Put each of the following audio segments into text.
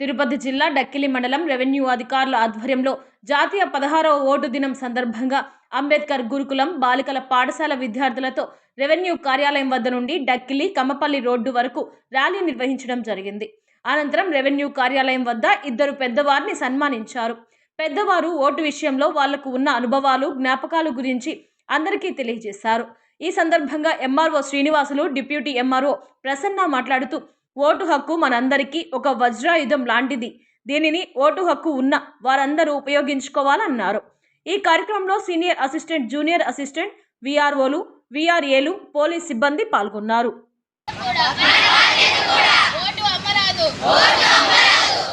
తిరుపతి జిల్లా డక్కిలి మండలం రెవెన్యూ అధికారుల ఆధ్వర్యంలో జాతీయ పదహారవ ఓటు దినం సందర్భంగా అంబేద్కర్ గురుకులం బాలికల పాఠశాల విద్యార్థులతో రెవెన్యూ కార్యాలయం వద్ద నుండి డక్కిలి కమ్మపల్లి రోడ్డు వరకు ర్యాలీ నిర్వహించడం జరిగింది. అనంతరం రెవెన్యూ కార్యాలయం వద్ద ఇద్దరు పెద్దవారిని సన్మానించారు. పెద్దవారు ఓటు విషయంలో వాళ్ళకు ఉన్న అనుభవాలు జ్ఞాపకాలు గురించి అందరికీ తెలియజేశారు. ఈ సందర్భంగా MRO Srinivasulu deputy MRO Prasanna మాట్లాడుతూ ఓటు హక్కు మనందరికీ ఒక వజ్రాయుధం లాంటిది. దీనిని ఓటు హక్కు ఉన్న వారందరూ ఉపయోగించుకోవాలన్నారు. ఈ కార్యక్రమంలో సీనియర్ అసిస్టెంట్ జూనియర్ అసిస్టెంట్ విఆర్ఓలు విఆర్ఏలు పోలీస్ సిబ్బంది పాల్గొన్నారు ఓటు అమ్మరాదు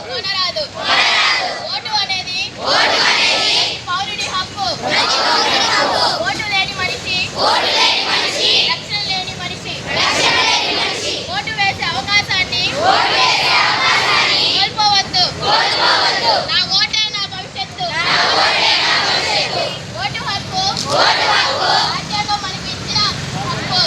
కొనరాదు ఓటు అనేది పౌరుడి హక్కు ఓటు లేని మనిషి రక్షణ లేని మనిషి ఓటు వేసే అవకాశాన్ని కోల్పోవద్దు నా ఓటే నా భవిష్యత్తు ఓటు హక్కు రాజ్యాంగం మనకి ఇచ్చిన హక్కు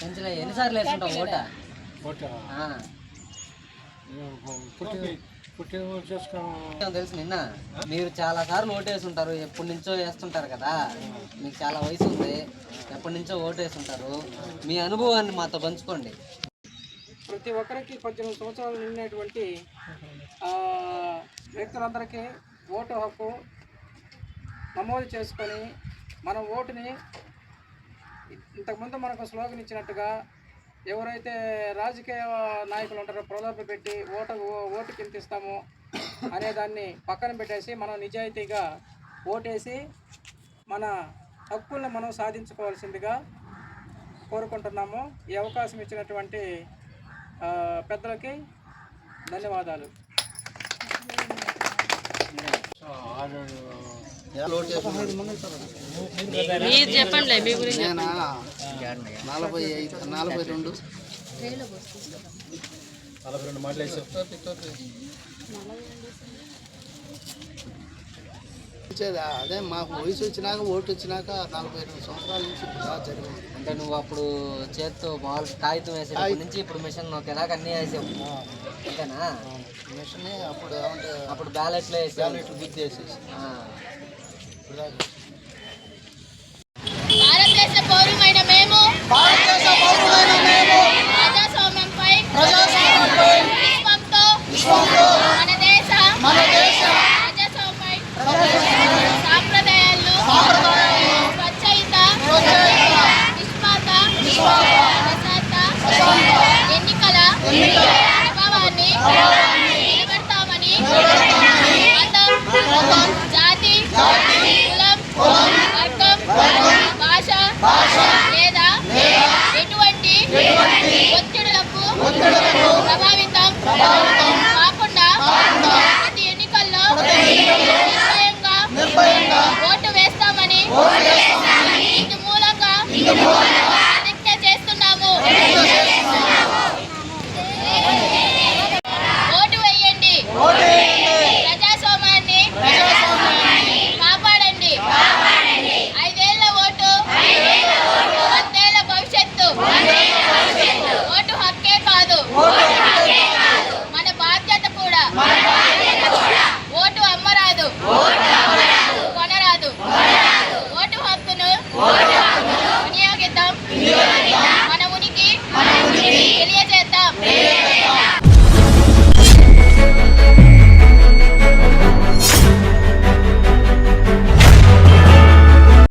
పెంచలే ఎన్నిసార్లు వేసుకుంటావు? ఓట? తెలుసు నిన్న. మీరు చాలా సార్లు ఓటు వేసుంటారు. ఎప్పటి నుంచో వేస్తుంటారు కదా. మీకు చాలా వయసు ఉంది. ఎప్పటి నుంచో ఓటు వేసుంటారు. మీ అనుభవాన్ని మాతో పంచుకోండి. ప్రతి ఒక్కరికి పద్దెనిమిది సంవత్సరాలు నిండినటువంటి వ్యక్తులందరికీ ఓటు హక్కు నమోదు చేసుకొని మనం ఓటుని ఇంతకుముందు మనకు స్లోగన్ ఇచ్చినట్టుగా ఎవరైతే రాజకీయ నాయకులు ఉంటారో ప్రలోభ పెట్టి ఓటు ఓటు కింద ఇస్తాము అనే దాన్ని పక్కన పెట్టేసి మనం నిజాయితీగా ఓటేసి మన హక్కుల్ని మనం సాధించుకోవాల్సిందిగా కోరుకుంటున్నాము. ఈ అవకాశం ఇచ్చినటువంటి పెద్దలకి ధన్యవాదాలు. నేనా? నలభై ఐదు నలభై రెండు. నలభై రెండు మాటలు వేసావు. వచ్చేది అదే మాకు వయసు వచ్చినాక ఓటు వచ్చినాక నలభై రెండు సంవత్సరాల నుంచి దాకా జరిగింది. అంటే నువ్వు అప్పుడు చేత్తో మామూలు కాగితం వేసేటప్పటి నుంచి ఇప్పుడు మిషన్ నొక్కేదాకా అన్నీ వేసావు. అంతేనా? మిషన్ అప్పుడు ఏమంటే అప్పుడు బ్యాలెట్లో వేసావు. బ్యాలెట్ గుద్దేసేసి ఆ. ఇప్పుడు దాకా. భారతదేశ పౌరమైన మేము ప్రజాస్వామ్యంపై ప్రభావాన్ని నిలబెడతామని మతం